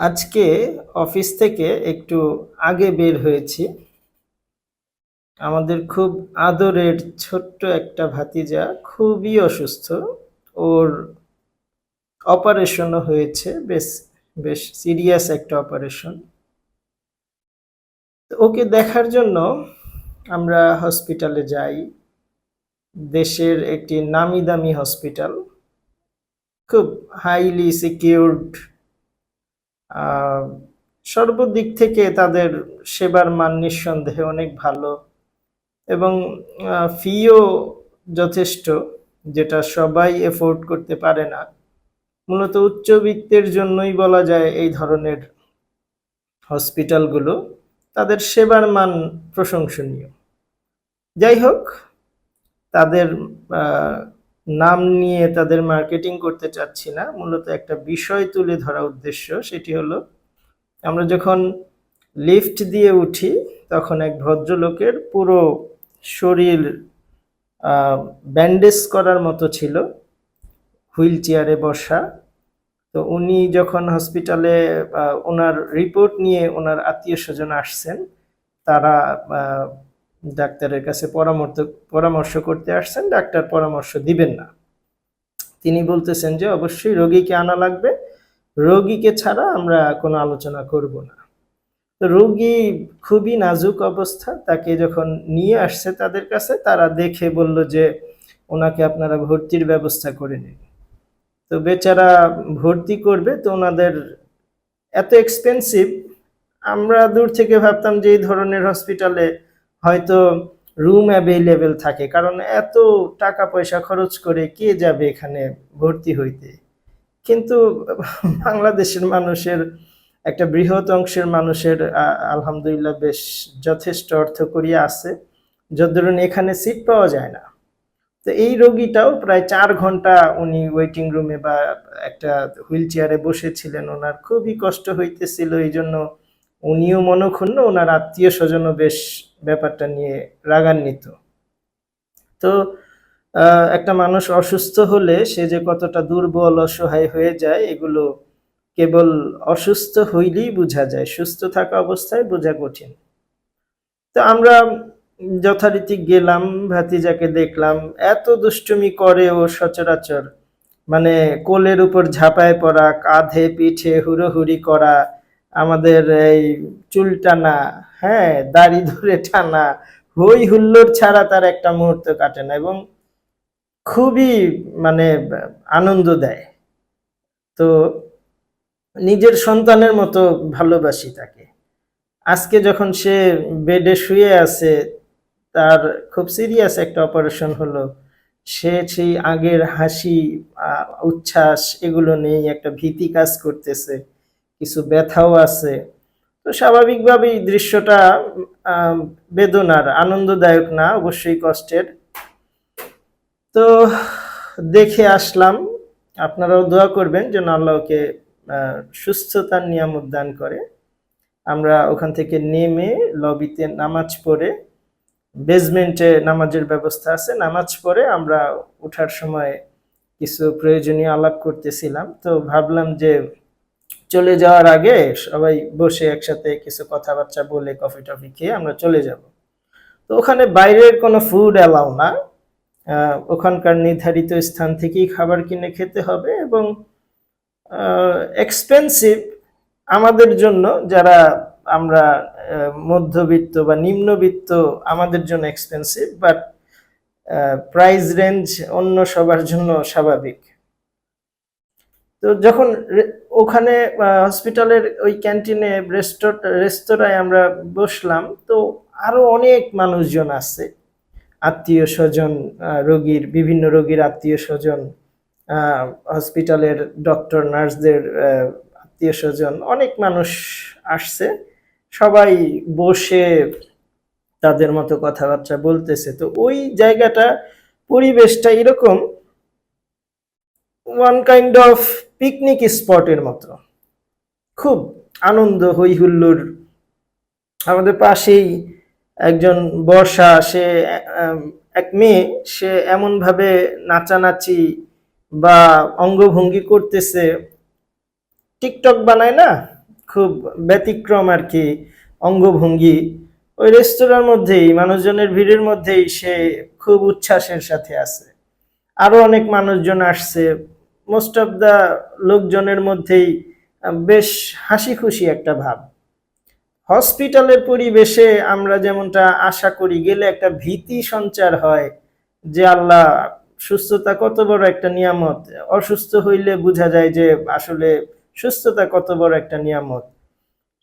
আজকে অফিস থেকে একটু আগে বের হয়েছি। আমাদের খুব আদরের ছোট্ট একটা ভাতিজা খুবই অসুস্থ। ওর অপারেশনও হয়েছে, বেশ বেশ সিরিয়াস একটা অপারেশন। ওকে দেখার জন্য আমরা হসপিটালে যাই। দেশের একটি নামি দামি হসপিটাল। খুব হাইলি সিকিউরড সর্বদিক থেকে তাদের সেবার মান নিঃসন্দেহে অনেক ভালো এবং ফিও যথেষ্ট, যেটা সবাই এফোর্ড করতে পারে না। মূলত উচ্চবিত্তের জন্যই বলা যায় এই ধরনের হসপিটালগুলো তাদের সেবার মান প্রশংসনীয়। যাই হোক, তাদের নাম নিয়ে তাদের মার্কেটিং করতে চাচ্ছি না, মূলত একটা বিষয় তুলে ধরা উদ্দেশ্য সেটি হলো, আমরা যখন লিফট দিয়ে উঠি, তখন এক ভদ্রলোকের পুরো শরীর ব্যান্ডেজ করার মতো ছিল হুইল চেয়ারে বসা। তো উনি যখন হসপিটালে ওনার রিপোর্ট নিয়ে ওনার আত্মীয় স্বজন আসছেন, তারা ডাক্তারের কাছে পরামর্শ পরামর্শ করতে আসছেন, ডাক্তার পরামর্শ দিবেন না। তিনি বলতেছেন যে, অবশ্যই রোগীকে আনা লাগবে। রোগীকে ছাড়া আমরা কোনো আলোচনা করব না। তো রোগী খুবই নাজুক অবস্থা। তাকে যখন নিয়ে আসছে তাদের কাছে, তারা দেখে বলল যে, ওনাকে আপনারা ভর্তির ব্যবস্থা করে নিন। তো বেচারা ভর্তি করবে তো ওনাদের এত এক্সপেন্সিভ আমরা দূর থেকে ভাবতাম যে, এই ধরনের হসপিটালে হয়তো রুম অ্যাভেলেবেল থাকে। কারণ এত টাকা পয়সা খরচ করে কে যাবে এখানে ভর্তি হইতে? কিন্তু বাংলাদেশের মানুষের, একটা বৃহৎ অংশের মানুষের আলহামদুলিল্লাহ বেশ যথেষ্ট অর্থ করিয়া আছে। যত ধরুন এখানে সিট পাওয়া যায় না। তো এই রোগীটাও প্রায় চার ঘণ্টা উনি ওয়েটিং রুমে বা একটা হুইল চেয়ারে বসেছিলেন। ওনার খুবই কষ্ট হইতেছিল। এই জন্য উনিও মনক্ষুণ্ণ, ওনার আত্মীয় স্বজনও বেশ ব্যাপারটা নিয়ে রাগান্বিত। তো একটা মানুষ অসুস্থ হলে সে যে কতটা দুর্বল, অসহায় হয়ে যায়, এগুলো কেবল অসুস্থ হইলেই বোঝা যায়, সুস্থ থাকা অবস্থায় বোঝা কঠিন। তো আমরা যথারীতি গেলাম, ভাতিজাকে দেখলাম, এত দুষ্টুমি করে ও সচরাচর মানে কোলের উপর ঝাঁপায় পড়া, কাঁধে পিঠে হুড়োহুড়ি করা আমাদের এই চুল টানা হ্যাঁ দাড়ি ধরে টানা, হই হুল্লোড় ছাড়া তার একটা মুহূর্ত কাটে না এবং খুবই মানে আনন্দ দেয়। তো নিজের সন্তানের মতো ভালোবাসি তাকে। আজকে যখন সে বেডে শুয়ে আছে, তার খুব সিরিয়াস একটা অপারেশন হলো। সে সেই আগের হাসি উচ্ছ্বাস এগুলো নেই একটা ভীতি কাজ করতেছে। কিছু ব্যথাও আছে। তো স্বাভাবিকভাবেই দৃশ্যটা বেদনার, আনন্দদায়ক না, অবশ্যই কষ্টের। তো দেখে আসলাম, আপনারাও দোয়া করবেন যেন আল্লাহকে সুস্থতার নিয়ামত দান করে। আমরা ওখান থেকে নেমে লবিতে নামাজ পড়ে, বেসমেন্টে নামাজের ব্যবস্থা আছে। নামাজ পড়ে আমরা ওঠার সময় কিছু প্রয়োজনীয় আলাপ করতেছিলাম। তো ভাবলাম যে চলে যাওয়ার আগে সবাই বসে একসাথে কিছু কথাবার্তা বলে কফি টফি খেয়ে আমরা চলে যাব। তো ওখানে বাইরের কোনো ফুড অ্যালাউ না। ওখানকার নির্ধারিত স্থান থেকেই খাবার কিনে খেতে হবে এবং এক্সপেন্সিভ আমাদের জন্য যারা আমরা মধ্যবিত্ত বা নিম্নবিত্ত আমাদের জন্য এক্সপেন্সিভ বাট প্রাইস রেঞ্জ অন্য সবার জন্য স্বাভাবিক। তো যখন ওখানে হসপিটালের ওই ক্যান্টিনে রেস্তোরাঁয় আমরা বসলাম, তো আরও অনেক মানুষজন আছে। আত্মীয় স্বজন রোগীর, বিভিন্ন রোগীর আত্মীয় স্বজন হসপিটালের ডক্টর নার্সদের আত্মীয় স্বজন, অনেক মানুষ আসছে। সবাই বসে তাদের মতো কথাবার্তা বলতেছে। তো ওই জায়গাটা, পরিবেশটা এরকম ওয়ান কাইন্ড অফ পিকনিক স্পটের মতো। খুব আনন্দ হই হুল্লোড় আমাদের পাশেই একজন বর্ষা, সে এক মেয়ে, সে এমনভাবে নাচানাচি বা অঙ্গভঙ্গি করতেছে। টিকটক বানায় না? খুব ব্যতিক্রম আর কি, অঙ্গভঙ্গি। ওই রেস্তোরাঁর মধ্যেই, মানুষজনের ভিড়ের মধ্যেই সে খুব উচ্ছ্বাসের সাথে আছে। আরও অনেক মানুষজন আসছে। মোস্ট অফ দা লোকজনের মধ্যেই বেশ হাসি খুশি একটা ভাব। হসপিটালের পরিবেশে আমরা যেমনটা আশা করি, গেলে একটা ভীতি সঞ্চার হয় যে আল্লাহ, সুস্থতা কত বড় একটা নিয়ামত। অসুস্থ হইলে বোঝা যায় যে আসলে সুস্থতা কত বড় একটা নিয়ামত।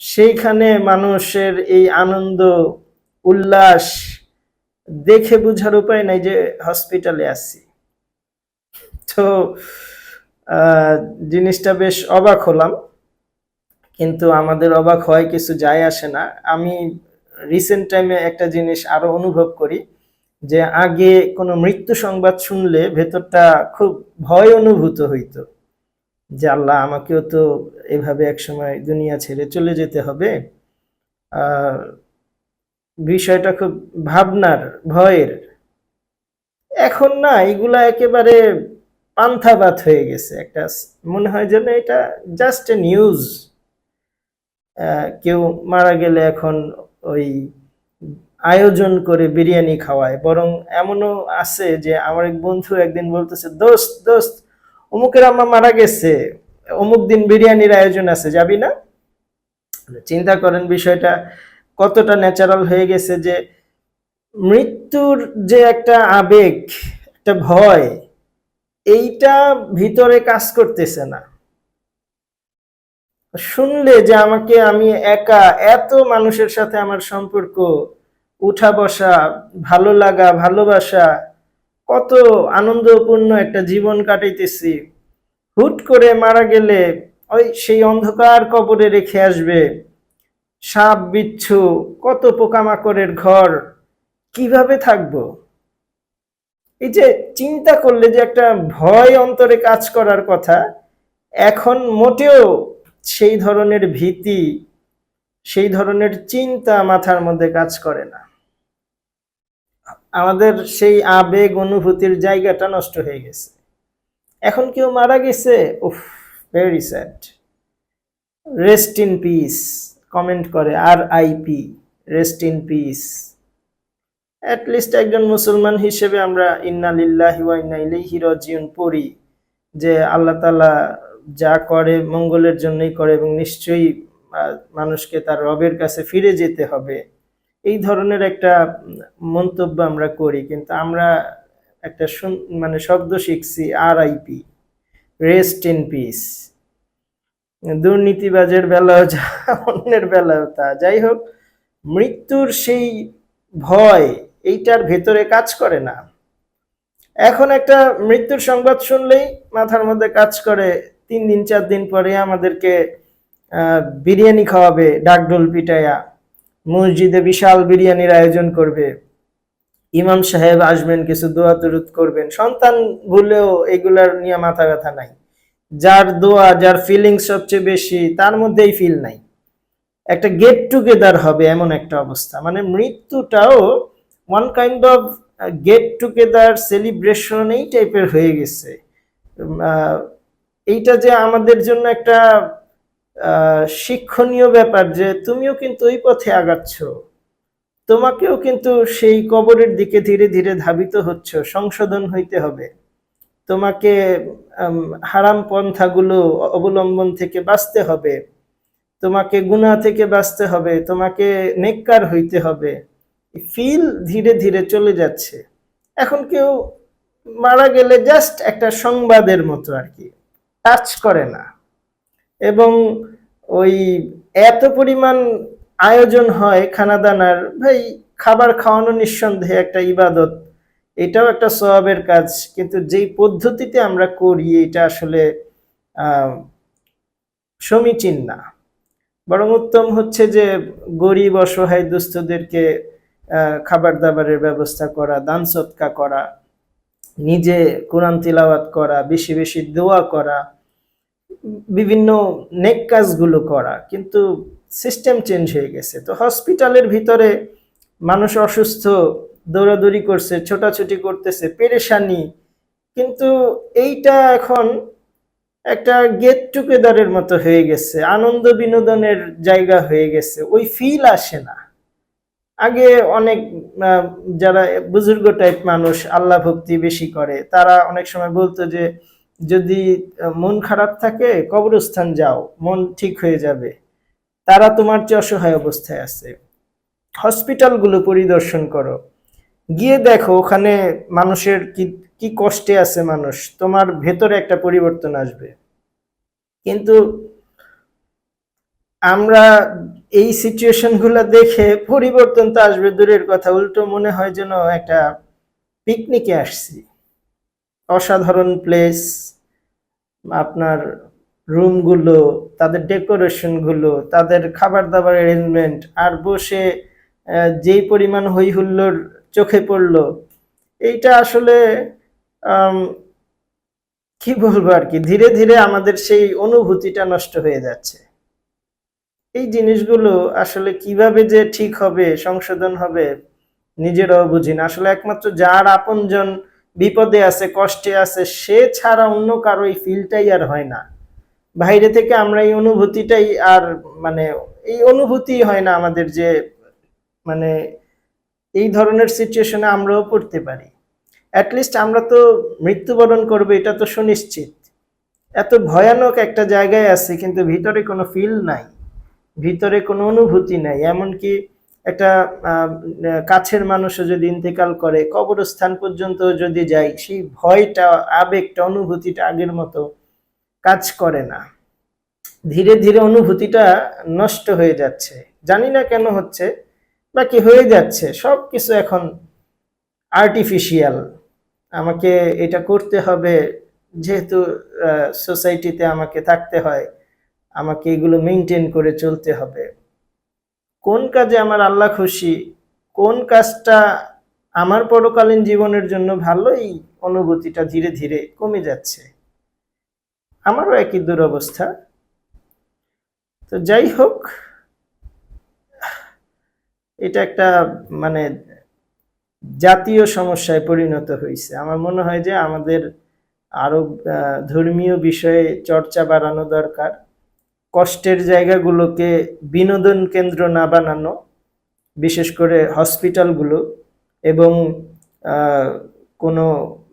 সেইখানে মানুষের এই আনন্দ, উল্লাস দেখে বোঝার উপায় নাই যে হসপিটালে আছি। তো জিনিসটা বেশ অবাক হলাম। কিন্তু আমাদের অবাক হয় কিছু যায় আসে না। আমি রিসেন্ট টাইমে একটা জিনিস আরও অনুভব করি যে আগে কোনো মৃত্যু সংবাদ শুনলে ভেতরটা খুব ভয় অনুভূত হইতো যে আল্লাহ, আমাকেও তো এভাবে একসময় দুনিয়া ছেড়ে চলে যেতে হবে। বিষয়টা খুব ভাবনার, ভয়ের। এখন না, এগুলা একেবারে পান্থাবাত হয়ে গেছে। একটা মনে হয় যেন এটা জাস্ট এ নিউজ কেউ মারা গেলে এখন ওই আয়োজন করে বিরিয়ানি খাওয়ায়। বরং এমনও আছে যে আমার এক বন্ধু একদিন বলতেছে, দোস্ত দোস্ত, অমুকের আম্মা মারা গেছে। অমুক দিন বিরিয়ানির আয়োজন আছে, যাবি না? চিন্তা করেন বিষয়টা কতটা ন্যাচারাল হয়ে গেছে যে মৃত্যুর যে একটা আবেগ, একটা ভয় এইটা ভিতরে কাজ করতেছে না। শুনলে যে আমাকে আমি একা এত মানুষের সাথে আমার সম্পর্ক, উঠা বসা, ভালো লাগা, ভালোবাসা, কত আনন্দপূর্ণ একটা জীবন কাটাইতেছি। হুট করে মারা গেলে ওই সেই অন্ধকার কবরে রেখে আসবে। সাপ, বিচ্ছু, কত পোকামাকড়ের ঘর, কীভাবে থাকব? এই যে চিন্তা করলে যে একটা ভয় অন্তরে কাজ করার কথা, এখন মোটেও সেই ধরনের ভীতি, সেই ধরনের চিন্তা মাথার মধ্যে কাজ করে না। আমাদের সেই আবেগ অনুভূতির জায়গাটা নষ্ট হয়ে গেছে। এখন কেউ মারা গেছে? উফ very sad rest in peace comment করে R IP rest in peace list একজন মুসলমান হিসেবে আমরা ইন্না লিল্লাহি ওয়া ইন্না ইলাইহি রাজিউন পড়ি যে আল্লাহ তাআলা যা করে মঙ্গলের জন্যই করে এবং নিশ্চয়ই মানুষকে তার রবের কাছে ফিরে যেতে হবে। এই ধরনের একটা মন্তব্য আমরা করি, কিন্তু আমরা একটা মানে শব্দ শিখছি R IP rest in peace দুর্নীতিবাজের বেলাও যা, অন্যের বেলাও তা। যাই হোক, মৃত্যুর সেই ভয় এইটার ভেতরে কাজ করে না। এখন একটা মৃত্যুর সংবাদ শুনলেই মাথার মধ্যে কাজ করে, তিন দিন, চার দিন পরে আমাদেরকে বিরিয়ানি খাওয়াবে ডাকডোল পিটাইয়া। মসজিদে বিশাল বিরিয়ানির আয়োজন করবে। ইমাম সাহেব আসবেন, কিছু দোয়া তুরুত করবেন। সন্তান ভুলেও এগুলার নিয়ে মাথা ব্যথা নাই। যার দোয়া, যার ফিলিংস সবচেয়ে বেশি, তার মধ্যেই ফিল নাই। একটা গেট টুগেদার হবে এমন একটা অবস্থা। মানে মৃত্যুটাও one kind of get together celebration এই টাইপের হয়ে গেছে। এইটা যে আমাদের জন্য একটা শিক্ষণীয় ব্যাপার যে তুমিও কিন্তু ওই পথে আগাচ্ছ। তোমাকেও কিন্তু সেই কবরের দিকে ধীরে ধীরে ধাবিত হচ্ছ, সংশোধন হইতে হবে। তোমাকে হারাম পন্থাগুলো অবলম্বন থেকে বাঁচতে হবে। তোমাকে গুনাহ থেকে বাঁচতে হবে, তোমাকে নেককার হইতে হবে। ফিল ধীরে ধীরে চলে যাচ্ছে। এখন কেউ মারা গেলে জাস্ট একটা সংবাদের মতো আর কি টাচ করে না। এবং ওই এত পরিমাণ আয়োজন হয় খানাদানার, ভাই খাবার খাওয়ানো নিঃসন্দেহে একটা ইবাদত, এটাও একটা সওয়াবের কাজ, কিন্তু যেই পদ্ধতিতে আমরা করি এটা আসলে সমীচীন না। বরং উত্তম হচ্ছে যে গরিব অসহায় দুস্থদেরকে খাবার দাবারের ব্যবস্থা করা, দান সৎকা করা, নিজে কোরআন তিলাওয়াত করা, বেশি বেশি দোয়া করা, বিভিন্ন নেক কাজগুলো করা, কিন্তু সিস্টেম চেঞ্জ হয়ে গেছে। তো হসপিটালের ভিতরে মানুষ অসুস্থ, দৌড়াদৌড়ি করছে, ছোটাছুটি করতেছে, পেরেশানি, কিন্তু এইটা এখন একটা গেট টুগেদারের মতো হয়ে গেছে, আনন্দ বিনোদনের জায়গা হয়ে গেছে, ওই ফিল আসে না। আগে অনেক যারা বুজুর্গ টাইপ মানুষ, আল্লাহ ভক্তি বেশি করে, তারা অনেক সময় বলতো যে, যদি মন খারাপ থাকে, কবরস্থান যাও, মন ঠিক হয়ে যাবে। তারা তোমার চেয়ে অসহায় অবস্থায় আছে। হসপিটালগুলো পরিদর্শন করো। গিয়ে দেখো ওখানে মানুষের কি কি কষ্টে আছে মানুষ, তোমার ভেতরে একটা পরিবর্তন আসবে। কিন্তু আমরা এই সিচুয়েশনগুলো দেখে পরিবর্তন তো আসবে, দূরের কথা। উল্টো মনে হয় যেন একটা পিকনিকে আসছি। অসাধারণ প্লেস আপনার রুমগুলো তাদের ডেকোরেশনগুলো তাদের খাবার দাবার অ্যারেঞ্জমেন্ট আর বসে যেই পরিমাণ হই হুল্লোড় চোখে পড়ল, এইটা আসলে কি বলব আর কি? ধীরে ধীরে আমাদের সেই অনুভূতিটা নষ্ট হয়ে যাচ্ছে। এই জিনিসগুলো আসলে কীভাবে যে ঠিক হবে, সংশোধন হবে, নিজেরাও বুঝি না। আসলে একমাত্র যার আপনজন বিপদে আছে, কষ্টে আছে, সে ছাড়া অন্য কারও এই ফিলটাই আর হয় না। বাইরে থেকে আমরা এই অনুভূতিটাই আর মানে এই অনুভূতি হয় না আমাদের যে মানে এই ধরনের সিচুয়েশনে আমরাও পড়তে পারি। অ্যাটলিস্ট আমরা তো মৃত্যুবরণ করব, এটা তো সুনিশ্চিত। এত ভয়ানক একটা জায়গায় আছে, কিন্তু ভিতরে কোনো ফিল নাই। ভিতরে কোনো অনুভূতি নাই, এমনকি একটা কাছের মানুষও যদি ইন্তেকাল করে, কবরস্থান পর্যন্ত যদি যাই সেই ভয়টা, আবেগটা, অনুভূতিটা আগের মতো কাজ করে না। ধীরে ধীরে অনুভূতিটা নষ্ট হয়ে যাচ্ছে। জানি না কেন হচ্ছে, বাকি হয়ে যাচ্ছে সব কিছু এখন আর্টিফিশিয়াল আমাকে এটা করতে হবে, যেহেতু সোসাইটিতে আমাকে থাকতে হয় আমাকে এগুলো মেনটেন করে চলতে হবে। কোন কাজে আমার আল্লাহ খুশি? কোন কাজটা আমার পরকালীন জীবনের জন্য ভালো? এই অনুভূতিটা ধীরে ধীরে কমে যাচ্ছে। আমারও একই দুরবস্থা। তো যাই হোক এটা একটা মানে জাতীয় সমস্যায় পরিণত হয়েছে। আমার মনে হয় যে আমাদের আরও আহ, ধর্মীয় বিষয়ে চর্চা বাড়ানো দরকার। কষ্টের জায়গাগুলোকে বিনোদন কেন্দ্র না বানানো, বিশেষ করে হসপিটালগুলো এবং কোনো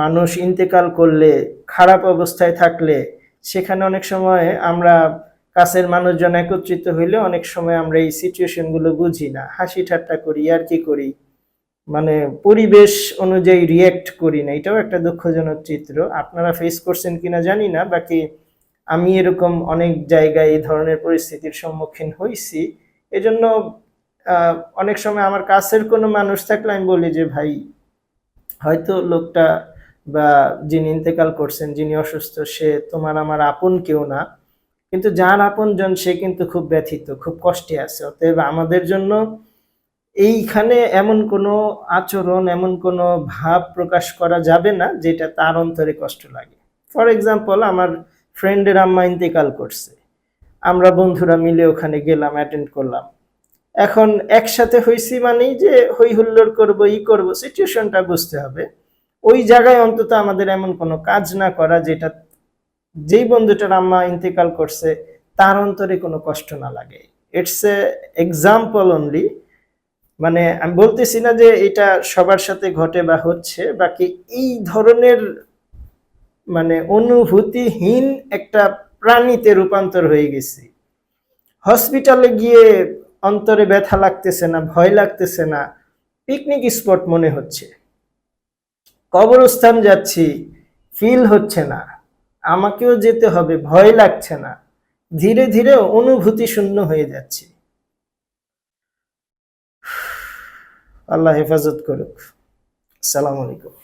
মানুষ ইন্তেকাল করলে, খারাপ অবস্থায় থাকলে, সেখানে অনেক সময় আমরা কাছের মানুষজন একত্রিত হইলে অনেক সময় আমরা এই সিচুয়েশনগুলো বুঝি না। হাসি ঠাট্টা করি, আর কি করি? মানে পরিবেশ অনুযায়ী রিয়েক্ট করি না। এটাও একটা দুঃখজনক চিত্র। আপনারা ফেস করছেন কিনা জানি না, বাকি আমি এরকম অনেক জায়গায় এই ধরনের পরিস্থিতির সম্মুখীন হয়েছি এজন্য অনেক সময় আমার কাছের কোনো মানুষ থাকলে আমি বলি যে, ভাই, হয়তো লোকটা বা যিনি ইন্তেকাল করছেন, যিনি অসুস্থ, সে তোমার আমার আপন কেউ না। কিন্তু যার আপনজন, সে কিন্তু খুব ব্যথিত, খুব কষ্টে আছে। অতএব আমাদের জন্য এইখানে এমন কোনো আচরণ, এমন কোনো ভাব প্রকাশ করা যাবে না, যেটা তার অন্তরে কষ্ট লাগে। ফর এক্সাম্পল আমার ফ্রেন্ডের আম্মা ইন্তেকাল করছে। আমরা বন্ধুরা মিলে ওখানে গেলাম অ্যাটেন্ড করলাম। এখন একসাথে হইছি মানেই যে হই হুল্লোড় করব, ই করব সিচুয়েশনটা বুঝতে হবে। ওই জায়গায় অন্তত আমাদের এমন কোনো কাজ না করা যেটা যেই বন্ধুটার আম্মা ইন্তেকাল করছে, তার অন্তরে কোনো কষ্ট না লাগে। ইটস এ এক্সাম্পল অনলি মানে আমি বলতেছি না যে এটা সবার সাথে ঘটে বা হচ্ছে, বাকি এই ধরনের মানে অনুভূতিহীন একটা প্রাণীতে রূপান্তর হয়ে গেছি। হসপিটালে গিয়ে অন্তরে ব্যথা লাগতেছে না, ভয় লাগতেছে না, পিকনিক স্পট মনে হচ্ছে। কবরস্থান যাচ্ছি ফিল হচ্ছে না, আমাকেও যেতে হবে, ভয় লাগছে না, ধীরে ধীরে অনুভূতি শূন্য হয়ে যাচ্ছে। আল্লাহ হেফাজত করুক। সালাম আলাইকুম।